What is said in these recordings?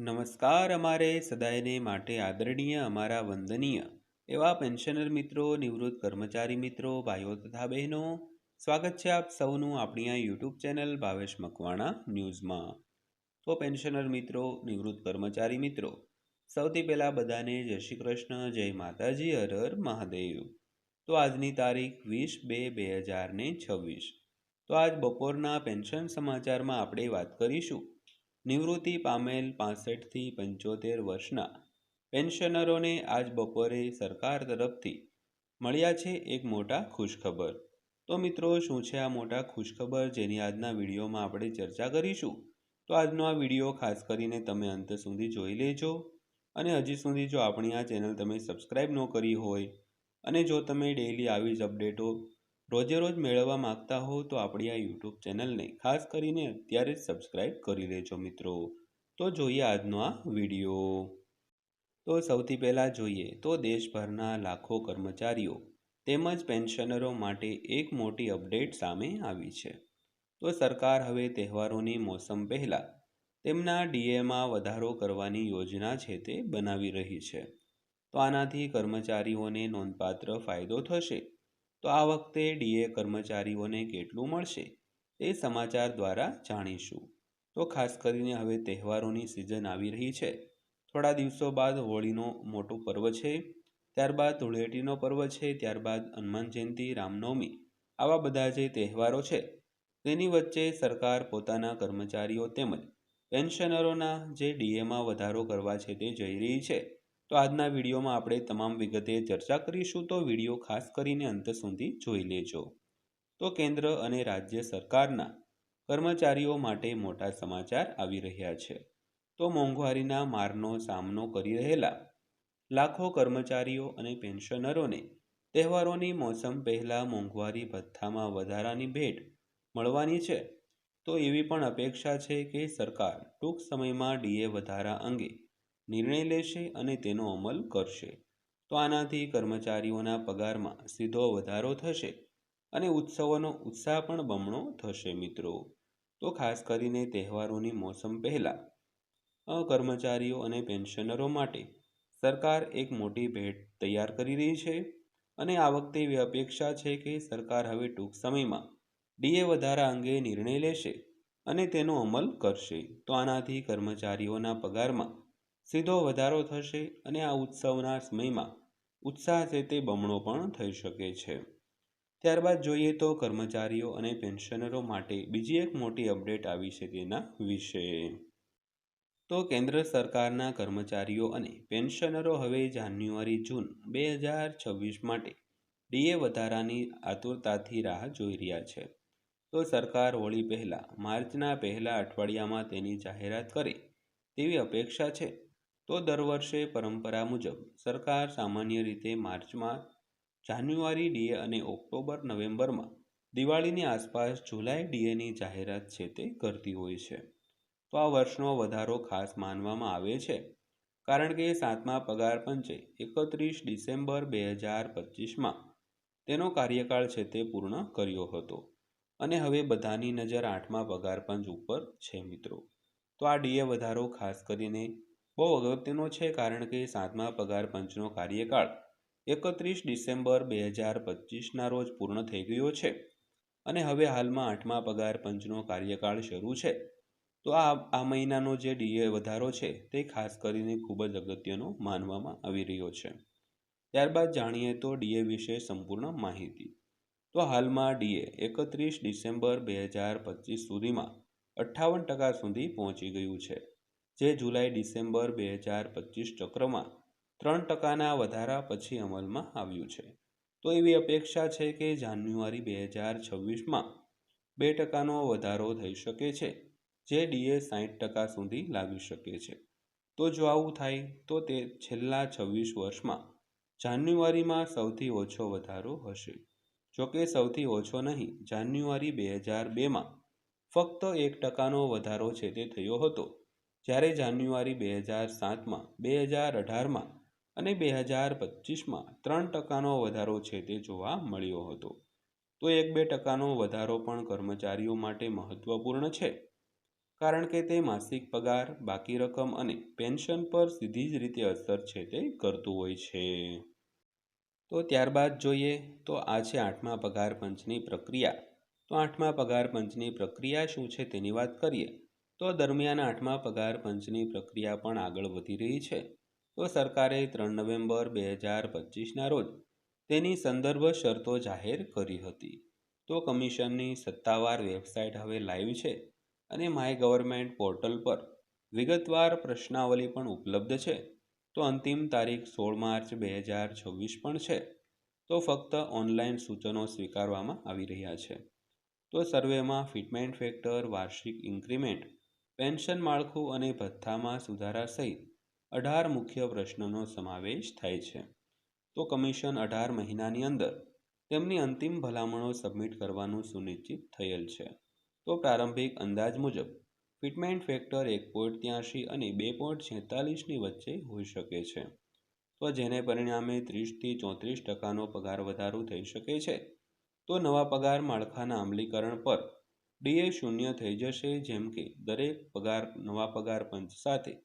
નમસ્કાર અમારે સદાયને માટે આદરણીય, અમારા વંદનીય એવા પેન્શનર મિત્રો, નિવૃત્ત કર્મચારી મિત્રો, ભાઈઓ તથા બહેનો. સ્વાગત છે આપ સૌનું આપણી આ યુટ્યુબ ચેનલ ભાવેશ મકવાણા ન્યૂઝમાં. તો પેન્શનર મિત્રો, નિવૃત્ત કર્મચારી મિત્રો, સૌથી પહેલાં બધાને જય શ્રી કૃષ્ણ, જય માતાજી, હર હર મહાદેવ. તો આજની તારીખ વીસ બે બે હજાર ને છવ્વીસ. તો આજ બપોરના પેન્શન સમાચારમાં આપણે વાત કરીશું. નિવૃત્તિ પામેલ પાસઠથી પંચોતેર વર્ષના પેન્શનરોને આજ બપોરે સરકાર તરફથી મળ્યા છે એક મોટા ખુશખબર. તો મિત્રો, શું છે આ મોટા ખુશખબર જેની આજના વિડીયોમાં આપણે ચર્ચા કરીશું? તો આજનો આ વીડિયો ખાસ કરીને તમે અંત સુધી જોઈ લેજો અને હજી સુધી જો આપણી આ ચેનલ તમે સબસ્ક્રાઈબ ન કરી હોય અને જો તમે ડેઈલી આવી જ અપડેટો રોજે રોજ મેળવવા માંગતા હો તો આપણી આ યુટ્યુબ ચેનલને ખાસ કરીને અત્યારે જ સબસ્ક્રાઈબ કરી લેજો મિત્રો. તો જોઈએ આજનો આ વીડિયો તો સૌથી પહેલાં જોઈએ તો દેશભરના લાખો કર્મચારીઓ તેમજ પેન્શનરો માટે એક મોટી અપડેટ સામે આવી છે. તો સરકાર હવે તહેવારોની મોસમ પહેલાં તેમના ડીએમાં વધારો કરવાની યોજના છે તે બનાવી રહી છે. તો આનાથી કર્મચારીઓને નોંધપાત્ર ફાયદો થશે. તો આ વખતે ડીએ કર્મચારીઓને કેટલું મળશે તે સમાચાર દ્વારા જાણીશું. તો ખાસ કરીને હવે તહેવારોની સિઝન આવી રહી છે. થોડા દિવસો બાદ હોળીનો મોટો પર્વ છે. ત્યારબાદ ધૂળેટીનો પર્વ છે. ત્યારબાદ હનુમાન જયંતિ, રામનવમી આવા બધા જે તહેવારો છે, તેની વચ્ચે સરકાર પોતાના કર્મચારીઓ તેમજ પેન્શનરોના જે ડીએમાં વધારો કરવા છે તે જઈ રહી છે. તો આજના વિડીયોમાં આપણે તમામ વિગતે ચર્ચા કરીશું. તો વીડિયો ખાસ કરીને અંત સુધી જોઈ લેજો. તો કેન્દ્ર અને રાજ્ય સરકારના કર્મચારીઓ માટે મોટા સમાચાર આવી રહ્યા છે. તો મોંઘવારીના મારનો સામનો કરી રહેલા લાખો કર્મચારીઓ અને પેન્શનરોને તહેવારોની મોસમ પહેલાં મોંઘવારી ભથ્થામાં વધારાની ભેટ મળવાની છે. તો એવી પણ અપેક્ષા છે કે સરકાર ટૂંક સમયમાં ડીએ વધારા અંગે નિર્ણય લેશે અને તેનો અમલ કરશે. તો આનાથી કર્મચારીઓના પગારમાં સીધો વધારો થશે અને ઉત્સવોનો ઉત્સાહ પણ બમણો થશે મિત્રો. તો ખાસ કરીને તહેવારોની મોસમ પહેલાં કર્મચારીઓ અને પેન્શનરો માટે સરકાર એક મોટી ભેટ તૈયાર કરી રહી છે અને આ વખતે એવી અપેક્ષા છે કે સરકાર હવે ટૂંક સમયમાં ડીએ વધારા અંગે નિર્ણય લેશે અને તેનો અમલ કરશે. તો આનાથી કર્મચારીઓના પગારમાં સીધો વધારો થશે અને આ ઉત્સવના સમયમાં ઉત્સાહ છે તે બમણો પણ થઈ શકે છે. ત્યારબાદ જોઈએ તો કર્મચારીઓ અને પેન્શનરો માટે બીજી એક મોટી અપડેટ આવી છે તેના વિશે. તો કેન્દ્ર સરકારના કર્મચારીઓ અને પેન્શનરો હવે જાન્યુઆરી જૂન બે હજાર છવ્વીસ માટે ડીએ વધારાની આતુરતાથી રાહ જોઈ રહ્યા છે. તો સરકાર હોળી પહેલાં માર્ચના પહેલા અઠવાડિયામાં તેની જાહેરાત કરે તેવી અપેક્ષા છે. તો દર વર્ષે પરંપરા મુજબ સરકાર સામાન્ય રીતે માર્ચમાં, જાન્યુઆરી ડીએ અને ઓક્ટોબર નવેમ્બરમાં દિવાળીની આસપાસ જુલાઈ ડીએની જાહેરાત છે તે કરતી હોય છે. તો આ વર્ષનો વધારો ખાસ માનવામાં આવે છે, કારણ કે સાતમા પગાર પંચે એકત્રીસ ડિસેમ્બર બે હજાર પચીસમાં તેનો કાર્યકાળ છે તે પૂર્ણ કર્યો હતો. અને હવે બધાની નજર આઠમા પગાર પંચ ઉપર છે મિત્રો. તો આ ડીએ વધારો ખાસ કરીને બહુ અગત્યનો છે કારણ કે સાતમા પગાર પંચનો કાર્યકાળ એકત્રીસ ડિસેમ્બર બે હજાર પચીસના રોજ પૂર્ણ થઈ ગયો છે અને હવે હાલમાં આઠમા પગાર પંચનો કાર્યકાળ શરૂ છે. તો આ આ મહિનાનો જે ડીએ વધારો છે તે ખાસ કરીને ખૂબ જ અગત્યનો માનવામાં આવી રહ્યો છે. ત્યારબાદ જાણીએ તો ડીએ વિશે સંપૂર્ણ માહિતી. તો હાલમાં ડીએ એકત્રીસ ડિસેમ્બર બે હજાર પચીસ સુધીમાં અઠ્ઠાવન ટકા સુધી પહોંચી ગયું છે. જે જુલાઈ, ડિસેમ્બર બે હજાર પચીસ ચક્રમાં ત્રણ ટકાના વધારા પછી અમલમાં આવ્યું છે. તો એવી અપેક્ષા છે કે જાન્યુઆરી બે હજાર છવ્વીસમાં બે ટકાનો વધારો થઈ શકે છે, જે ડીએ સાઠ ટકા સુધી લાવી શકે છે. તો જો આવું થાય, તો તે છેલ્લા છવ્વીસ વર્ષમાં જાન્યુઆરીમાં સૌથી ઓછો વધારો હશે. જોકે સૌથી ઓછો નહીં, જાન્યુઆરી બે હજાર બેમાં ફક્ત એક ટકાનો વધારો છે તે થયો હતો. જ્યારે જાન્યુઆરી બે હજાર સાતમાં, બે હજાર અઢારમાં અને બે હજાર પચીસમાં ત્રણ ટકાનો વધારો છે તે જોવા મળ્યો હતો. તો એક બે ટકાનો વધારો પણ કર્મચારીઓ માટે મહત્ત્વપૂર્ણ છે. કારણ કે તે માસિક પગાર, બાકી રકમ અને પેન્શન પર સીધી જ રીતે અસર છે તે કરતું હોય છે. તો ત્યારબાદ જોઈએ તો આ છે આઠમા પગાર પંચની પ્રક્રિયા. તો આઠમા પગાર પંચની પ્રક્રિયા શું છે તેની વાત કરીએ. તો દરમિયાન આઠમા પગાર પંચની પ્રક્રિયા પણ આગળ વધી રહી છે. તો સરકારે ત્રણ નવેમ્બર બે હજાર પચીસના રોજ તેની સંદર્ભ શરતો જાહેર કરી હતી. તો કમિશનની સત્તાવાર વેબસાઇટ હવે લાઈવ છે અને માય ગવર્મેન્ટ પોર્ટલ પર વિગતવાર પ્રશ્નાવલી પણ ઉપલબ્ધ છે. તો અંતિમ તારીખ સોળ માર્ચ બે હજાર છવ્વીસ પણ છે. તો ફક્ત ઓનલાઈન સૂચનો સ્વીકારવામાં આવી રહ્યા છે. તો સર્વેમાં ફિટમેન્ટ ફેક્ટર, વાર્ષિક ઇન્ક્રીમેન્ટ પેન્શન માળખું અને ભથ્થામાં સુધારા સહિત અઢાર મુખ્ય પ્રશ્નોનો સમાવેશ થાય છે. તો કમિશન અઢાર મહિનાની અંદર તેમની અંતિમ ભલામણો સબમિટ કરવાનું સુનિશ્ચિત થયેલ છે. તો પ્રારંભિક અંદાજ મુજબ ફિટમેન્ટ ફેક્ટર એક પોઈન્ટ ત્યાંશી અને બે પોઈન્ટ છેતાલીસની વચ્ચે હોઈ શકે છે. તો જેને પરિણામે ત્રીસથી ચોત્રીસ ટકાનો પગાર વધારો થઈ શકે છે, તો નવા પગાર માળખાના અમલીકરણ પર ડીએ શૂન્ય થઈ જશે, જેમ કે દરેક પગાર, નવા પગાર પંચ સાથે.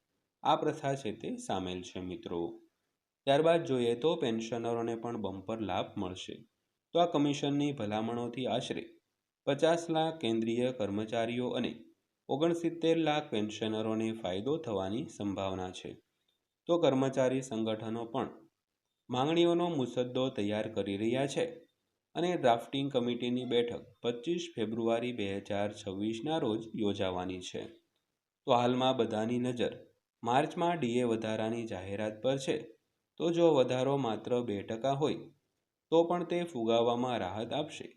આ પ્રથા છે તે સામેલ છે, મિત્રો. ત્યારબાદ જોઈએ તો પેન્શનરોને પણ બમ્પર લાભ મળશે. તો આ કમિશનની ભલામણોથી આશરે પચાસ લાખ કેન્દ્રીય કર્મચારીઓ અને ઓગણસિત્તેર લાખ પેન્શનરોને ફાયદો થવાની સંભાવના છે. તો કર્મચારી સંગઠનો પણ માંગણીઓનો મુસદ્દો તૈયાર કરી રહ્યા છે. અને ડ્રાફ્ટિંગ કમિટીની બેઠક પચીસ ફેબ્રુઆરી બે હજાર છવ્વીસના રોજ યોજાવાની છે. તો હાલમાં બધાની નજર માર્ચમાં ડીએ વધારાની જાહેરાત પર છે. તો જો વધારો માત્ર બે ટકા હોય, તો પણ તે ફુગાવવામાં રાહત આપશે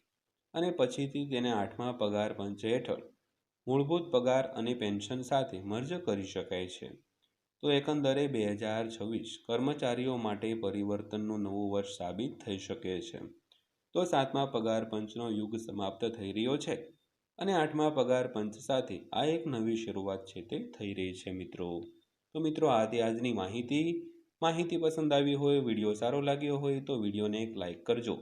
અને પછીથી તેને આઠમા પગાર પંચ હેઠળ મૂળભૂત પગાર અને પેન્શન સાથે મર્જ કરી શકાય છે. તો એકંદરે બે હજાર છવ્વીસ કર્મચારીઓ માટે પરિવર્તનનું નવું વર્ષ સાબિત થઈ શકે છે. તો સાતમા પગાર પંચનો યુગ સમાપ્ત થઈ રહ્યો છે અને આઠમા પગાર પંચ સાથે આ એક નવી શરૂઆત છે તે થઈ રહી છે મિત્રો. તો મિત્રો આ તે આજની માહિતી માહિતી પસંદ આવી હોય, વીડિયો સારો લાગ્યો હોય તો વિડીયોને એક લાઇક કરજો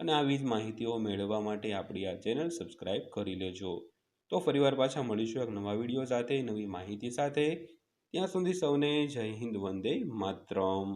અને આવી જ માહિતીઓ મેળવવા માટે આપણી આ ચેનલ સબસ્ક્રાઈબ કરી લેજો. તો ફરીવાર પાછા મળીશું એક નવા વીડિયો સાથે, નવી માહિતી સાથે. ત્યાં સુધી સૌને જય હિન્દ, વંદે માતરમ.